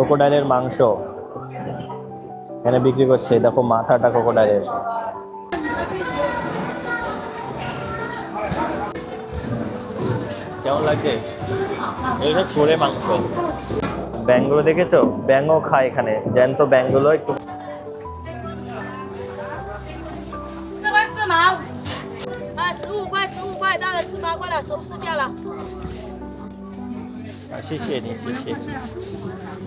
ক্রোকোডাইলের মাংস এখানে বিক্রি করছে দেখো মাথাটা ক্রোকোডাইলের কেমন লাগছে এইসব সরে মাংস ব্যাঙ্গলো দেখেছ ব্যাঙ্গো খায় এখানে জ্যান্ত ব্যাঙ্গলো একটু 啊，十五块，十五块，到了十八块了，收市价了。 আর谢谢你谢谢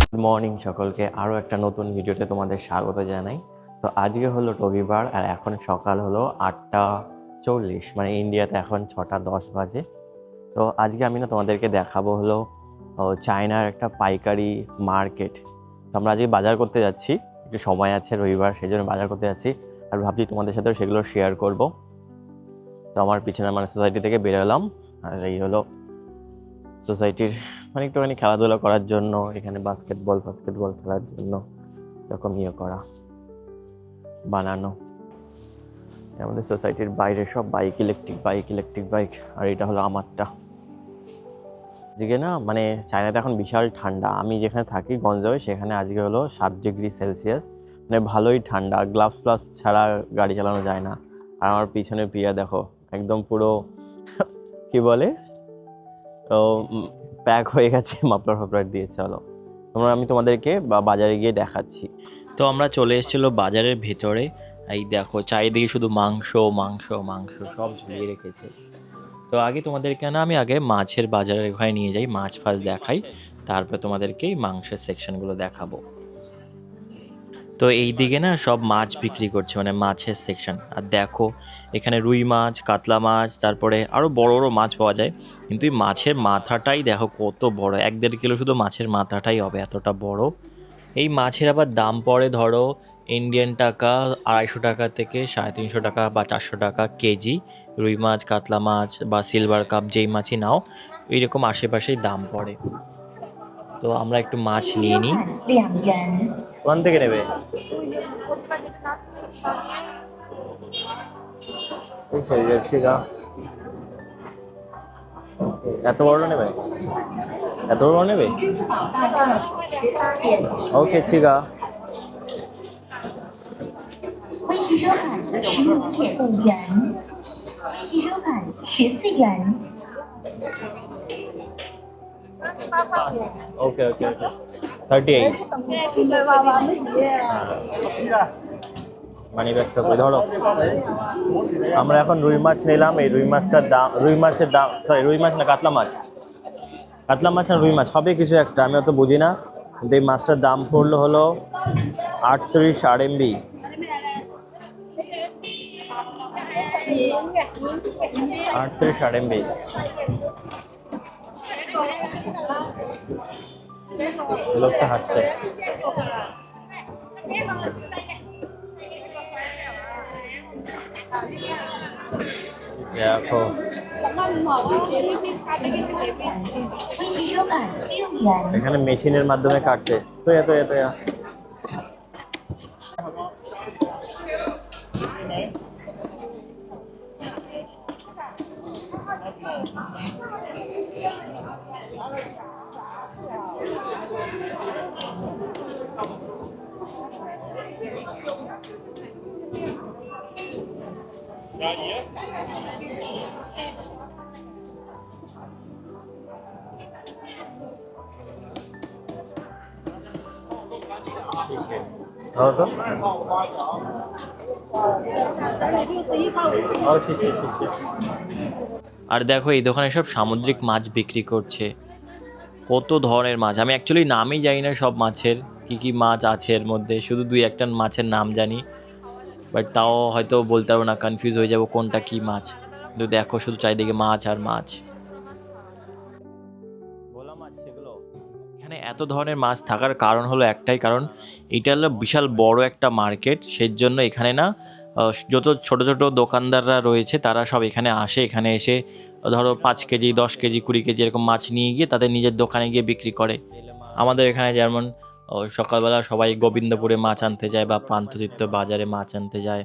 গুড মর্নিং সকলকে আরও একটা নতুন ভিডিওতে তোমাদের স্বাগত জানাই তো আজকে হলো রবিবার আর এখন সকাল হলো আটটা চল্লিশ মানে ইন্ডিয়াতে এখন ছটা দশ বাজে তো আজকে আমি না তোমাদেরকে দেখাবো হলো ও, চায়নার একটা পাইকারি মার্কেট তো আমরা আজকে বাজার করতে যাচ্ছি। একটু সময় আছে রবিবার সেই জন্য বাজার করতে যাচ্ছি। আর ভাবছি তোমাদের সাথেও সেগুলো শেয়ার করব। তো আমার পিছনে মানে সোসাইটি থেকে বেরোলাম আর এই হলো সোসাইটির মানে একটুখানি খেলাধুলা করার জন্য, এখানে বাস্কেটবল বাস্কেটবল খেলার জন্য এরকম ইয়ে করা, বানানো। আমাদের সোসাইটির বাইরে সব bike electric bike electric bike আর এটা হলো আমারটা। আজকে না মানে চায়নাতে এখন বিশাল ঠান্ডা। আমি যেখানে থাকি গঞ্জামে সেখানে আজকে হলো সাত ডিগ্রি সেলসিয়াস। মানে ভালোই ঠান্ডা, গ্লাভস ফ্লাভস ছাড়া গাড়ি চালানো যায় না। আর আমার পিছনে প্রিয়া, দেখো, একদম পুরো কি বলে? তো প্যাক হয়ে গেছে, মাফলার ফাপলার দিয়ে, চলো। তোমরা, আমি তোমাদেরকে বা- বাজারে গিয়ে দেখাচ্ছি। তো আমরা চলে এসেছিল বাজারের ভেতরে। এই দেখো, চারিদিকে শুধু মাংস মাংস মাংস, সব ঝুলিয়ে রেখেছে। তো আগে তোমাদেরকে না আমি আগে মাছের বাজারের ঘরে নিয়ে যাই মাছ ফাছ দেখাই তারপর তোমাদেরকে এই মাংসের সেকশনগুলো দেখাবো। তো এই দিকে না সব মাছ বিক্রি করছে মানে মাছের সেকশন আর দেখো এখানে রুই মাছ কাতলা মাছ তারপরে আরও বড় বড় মাছ পাওয়া যায়। কিন্তু এই মাছের মাথাটাই দেখো কত বড় এক দেড় কিলো শুধু মাছের মাথাটাই হবে এতটা বড়। এই মাছের আবার দাম পড়ে ধরো ইন্ডিয়ান টাকা আড়াইশো টাকা থেকে সাড়ে তিনশো টাকা বা চারশো টাকা কেজি। রুই মাছ কাতলা মাছ বা সিলভার কাপ যেই মাছই নাও এইরকম আশেপাশেই দাম পড়ে। তো আমরা একটু মাছ নিয়ে নিই। কোন থেকে নেবে? এত বড় নেবে? এত বড় নেবে? হ্যাঁ, ওকে ঠিক আছে। 微洗手款十五点五元，微洗手款十四元。 ওকে ওকে ওকে থার্টি এইট মানি ব্যাগটা করে ধরো আমরা এখন রুই মাছ নিলাম এই রুই মাছটার দাম রুই মাছের দাম সরি রুই মাছ না কাতলা মাছ কাতলা মাছ আর রুই মাছ হবে কিছু একটা আমি অত বুঝি না কিন্তু এই মাছটার দাম পড়লো হলো আটত্রিশ আর এমবি आठ ते साडेबे লোকটা হাসছে দেখো এখানে মেশিনের মাধ্যমে কাটছে তো এত এত ধরো তো শিশি। আর দেখো এই দোকানে সব সামুদ্রিক মাছ বিক্রি করছে। কত ধরনের মাছ? আমি অ্যাকচুয়ালি নামই জানি না সব মাছের কি কি মাছ আছে এর মধ্যে। শুধু দুই একটা মাছের নাম জানি। বাট তাও হয়তো বলতে পারব না কনফিউজ হয়ে যাব কোনটা কি মাছ। কিন্তু দেখো শুধু চারিদিকে মাছ আর মাছ। এখানে এত ধরনের মাছ থাকার কারণ হলো একটাই কারণ, এটা হলো বিশাল বড় একটা মার্কেট সেই জন্য এখানে না যত ছোট ছোট দোকানদাররা রয়েছে, তারা সব এখানে আসে, এখানে এসে, ধরো পাঁচ কেজি, দশ কেজি, কুড়ি কেজি এরকম মাছ নিয়ে গিয়ে তাদের নিজের দোকানে গিয়ে বিক্রি করে। আমাদের এখানে যেমন সকালবেলা সবাই গোবিন্দপুরে মাছ আনতে যায় বা পান্থতীর্থ বাজারে মাছ আনতে যায়।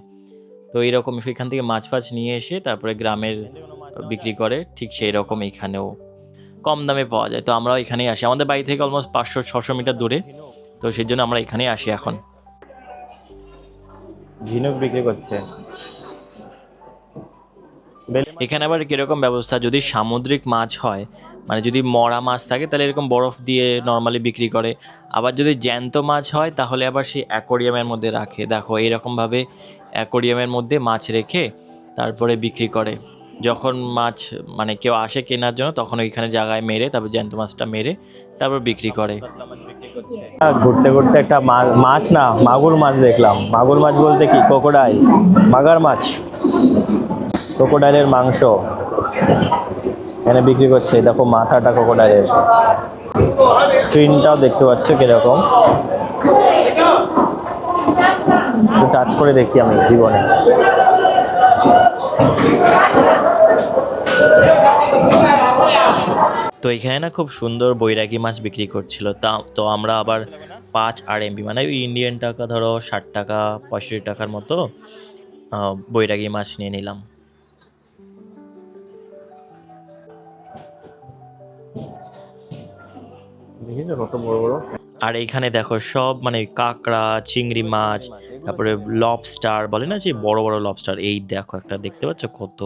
তো এইরকম সেখান থেকে মাছ ফাছ নিয়ে এসে তারপরে গ্রামের বিক্রি করে, ঠিক সেই রকম এখানেও কম দামে পাওয়া যায়। তো আমরাও এখানেই আসি। আমাদের বাড়ি থেকে অলমোস্ট পাঁচশো, ছশো মিটার দূরে। তো সেই জন্য আমরা এখানেই আসি এখন। ঝিনুক বিক্রি করছে। এখানে আবার কীরকম ব্যবস্থা? যদি সামুদ্রিক মাছ হয় মানে যদি মরা মাছ থাকে, তাহলে এরকম বরফ দিয়ে নর্মালি বিক্রি করে। আবার যদি জ্যান্ত মাছ হয়, তাহলে আবার সেই অ্যাকোরিয়ামের মধ্যে রাখে। দেখো এইরকমভাবে অ্যাকোরিয়ামের মধ্যে মাছ রেখে তারপরে বিক্রি করে। যখন মাছ মানে কেউ আসে কেনার জন্য, তখন ওইখানে জায়গায় মেরে, তারপর জ্যান্ত মাছটা মেরে, তারপর বিক্রি করে। ঘুরতে ঘুরতে একটা মাছ না, মাগুর মাছ দেখলাম। মাগুর মাছ বলতে কি? কোকোডাইল। বাগার মাছ। ক্রোকোডাইলের মাংস। এখানে বিক্রি করছে দেখো মাথাটা ক্রোকোডাইলের স্ক্রিনটাও দেখতে পাচ্ছ কীরকম। টাচ করে দেখি আমি জীবনে। তো এখানে না খুব সুন্দর বৈরাগী মাছ বিক্রি করছিল। তা, তো আমরা আবার পাঁচ আর এমবি মানে ইন্ডিয়ান টাকা ধরো ষাট টাকা, পঁয়ষট্টি টাকার মতো বৈরাগী মাছ নিয়ে নিলাম। কত বড় বড়। আর এখানে দেখো সব মানে কাঁকড়া, চিংড়ি মাছ, তারপরে লবস্টার বলে না যে বড় বড় লবস্টার এই দেখো একটা দেখতে পাচ্ছ কত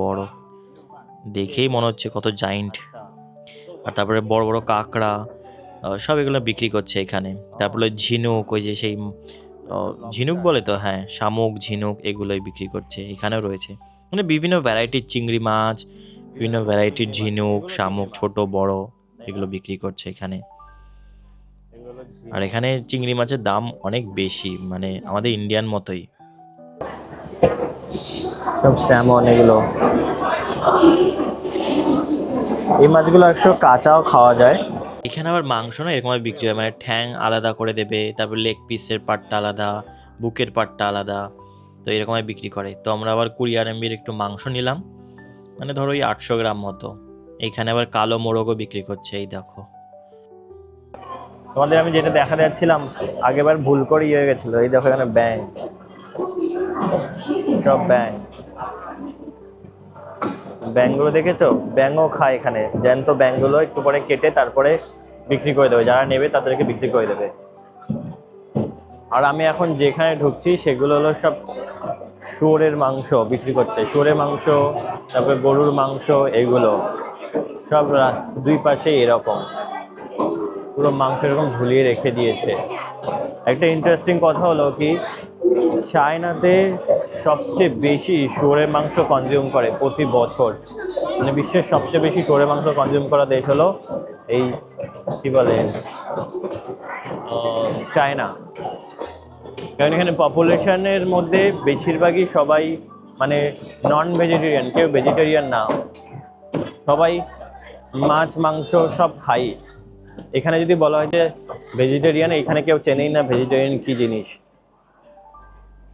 বড়। দেখেই মনে হচ্ছে কত জাইন্ট আর তারপরে বড় বড় কাঁকড়া সব এগুলো বিক্রি করছে এখানে। তারপরে ঝিনুক, ওই যে সেই ঝিনুক বলে তো? হ্যাঁ শামুক, ঝিনুক এগুলোই বিক্রি করছে, এখানেও রয়েছে। মানে বিভিন্ন ভ্যারাইটির চিংড়ি মাছ, বিভিন্ন ভ্যারাইটির ঝিনুক, শামুক, ছোট, বড়। এগুলো বিক্রি করছে এখানে। আর এখানে চিংড়ি মাছের দাম অনেক বেশি মানে আমাদের ইন্ডিয়ান মতোই। সব স্যামন এগুলো। এই মাছগুলো একশো কাঁচাও খাওয়া যায়। এখানে আবার মাংস না এরকম বিক্রি হয় মানে ঠ্যাং আলাদা করে দেবে তারপর লেগ পিসের পাটটা আলাদা বুকের পার্টটা আলাদা তো এরকম বিক্রি করে। তো আমরা আবার কুড়ি আর এমবির একটু মাংস নিলাম মানে ধরো ওই আটশো গ্রাম মতো। এইখানে আবার কালো মোরগও বিক্রি করছে, এই দেখো। তোমাদের আমি যেটা দেখা যাচ্ছিলাম আগেবার ভুল করে ইয়ে হয়ে গেছিল, এই দেখো এখানে ব্যাং সব ব্যাং ব্যাংগুলো দেখেছ? ব্যাংও খায় এখানে। জ্যান্ত ব্যাংগুলো একটু পরে কেটে তারপরে বিক্রি করে দেবে। যারা নেবে তাদেরকে বিক্রি করে দেবে। আর আমি এখন যেখানে ঢুকছি, সেগুলো হলো সব শুয়োরের মাংস বিক্রি করছে। শুয়োরের মাংস, তারপরে গরুর মাংস, এগুলো। সব দুই পাশে এরকম। পুরো মাংস এরকম ঝুলিয়ে রেখে দিয়েছে। একটা ইন্টারেস্টিং কথা হলো কি, চায়নাতে সবচেয়ে বেশি শুয়োরের মাংস কনজিউম করে প্রতি বছর। মানে বিশ্বের সবচেয়ে বেশি শুয়োরের মাংস কনজিউম করা দেশ হলো এই, কি বলে চায়না। কারণ এখানে পপুলেশনের মধ্যে বেশিরভাগই সবাই মানে নন ভেজিটেরিয়ান কেউ ভেজিটেরিয়ান না। সবাই মাছ, মাংস সব খাই। এখানে যদি বলা হয় যে ভেজিটেরিয়ান এখানে কেউ চেনেই না ভেজিটেরিয়ান কি জিনিস।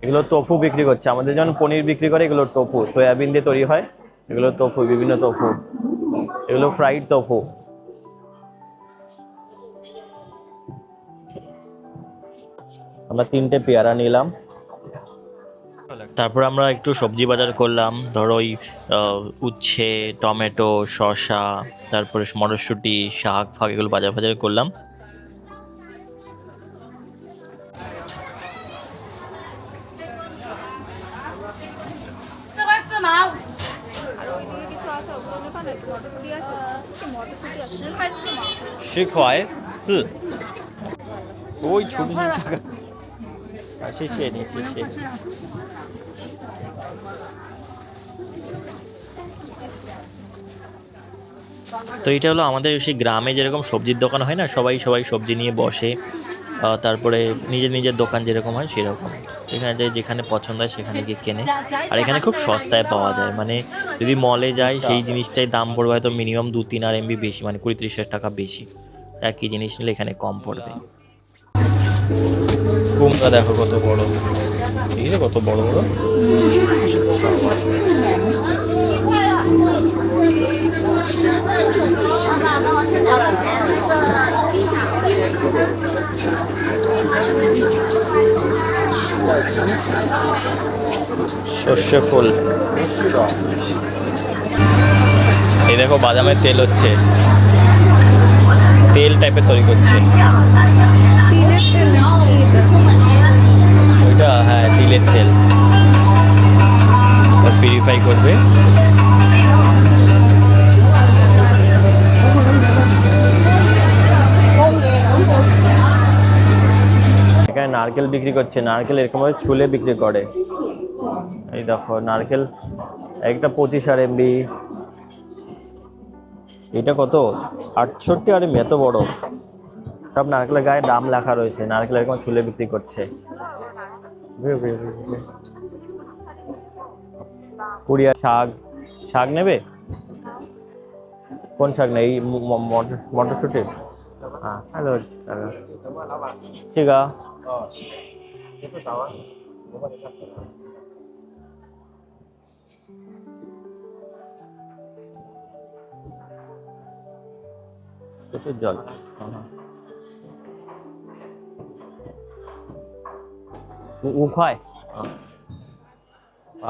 এগুলো টোফু বিক্রি করছে। আমাদের যেমন পনির বিক্রি করে, এগুলো টোফু সয়াবিন দিয়ে তৈরি হয়, এগুলো টোফু বিভিন্ন তোফু এগুলো ফ্রাইড টোফু আমরা তিনটে পেয়ারা নিলাম। তারপর আমরা একটু সবজি বাজার করলাম ধরো ওই আহ, উচ্ছে টমেটো শসা তারপরে মটরশুঁটি শাক ফাক এগুলো বাজার বাজার করলাম这个是吗？ আর ওইদিকে কিছু আছে ওগুলো নেবা না একটু মটরশুঁটি আছে কি মটরশুঁটি আছে十块四毛。 শিখয় সি ওই ছোট ছোট টাকা আর শেষে নি শেষে তো এটা হলো আমাদের সেই গ্রামে যেরকম সবজির দোকান হয় না, সবাই সবাই সবজি নিয়ে বসে তারপরে নিজের নিজের দোকান যেরকম হয় সেরকম। এখানে যে যেখানে পছন্দ হয় সেখানে গিয়ে কেনে। আর এখানে খুব সস্তায় পাওয়া যায় মানে যদি মলে যায় সেই জিনিসটাই দাম পড়বে হয়তো মিনিমাম দু তিন আর এমবি বেশি মানে কুড়ি ত্রিশ টাকা বেশি। একই জিনিস নিলে এখানে কম পড়বে। কুমড়া দেখো কত বড়। এই কত বড় বড়। সর্ষে ফুল এই দেখো বাদামের তেল হচ্ছে। তেল টাইপের তৈরি করছে। হ্যাঁ তিলের তেল। পিউরিফাই করবে। এখানে নারকেল বিক্রি করছে। নারকেল এরকম ভাবে ছুলে বিক্রি করে। এই দেখো, নারকেল একটা পঁচিশ আর এমবি এটা কত? আটষট্টি আর এমবি এত বড়। সব নারকেলের গায়ে দাম লেখা রয়েছে। নারকেল এরকম ছুলে বিক্রি করছে। কুড়িয়া শাক শাক নেবে? কোন শাক নেই? মটরশুটি? হ্যাঁ হ্যালো ঠিক জল। উভয়।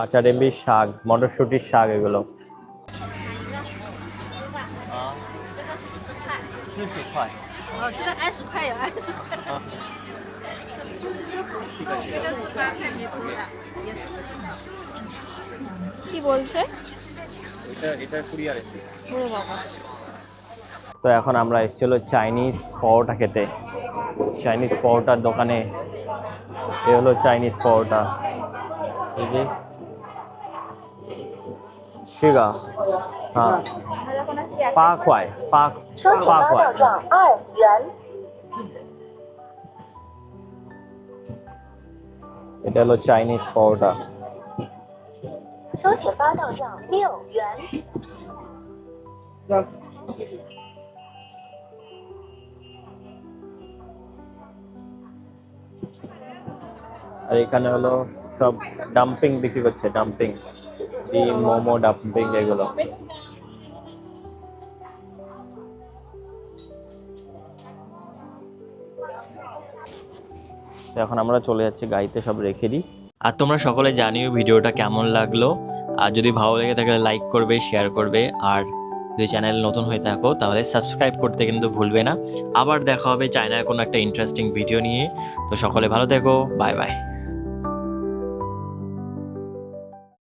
আচার এমবির শাক মটরশুটির শাক এগুলো। তো এখন আমরা এসেছিল চাইনিজ পরোটা খেতে। চাইনিজ পরোটার দোকানে এ হলো চাইনিজ পরোটা। এই হ্যাঁ। পা খোয়ায়, পা পা এটা হলো চাইনিজ পরোটা। Thank you. আর এখানে হলো সব ডাম্পিং বিক্রি করছে ডাম্পিং ডিম, মোমো ডাম্পিং এগুলো। এখন আমরা চলে যাচ্ছি, গাড়িতে সব রেখে দিই। আর তোমরা সকলে জানিও ভিডিওটা কেমন লাগল। আর যদি ভালো লেগে থাকে লাইক করবে শেয়ার করবে। আর যদি চ্যানেল নতুন হয়ে থাকো, তাহলে সাবস্ক্রাইব করতে কিন্তু ভুলবে না। আবার দেখা হবে, চায়নার কোনো একটা ইন্টারেস্টিং ভিডিও নিয়ে। তো সকলে ভালো থেকো বাই বাই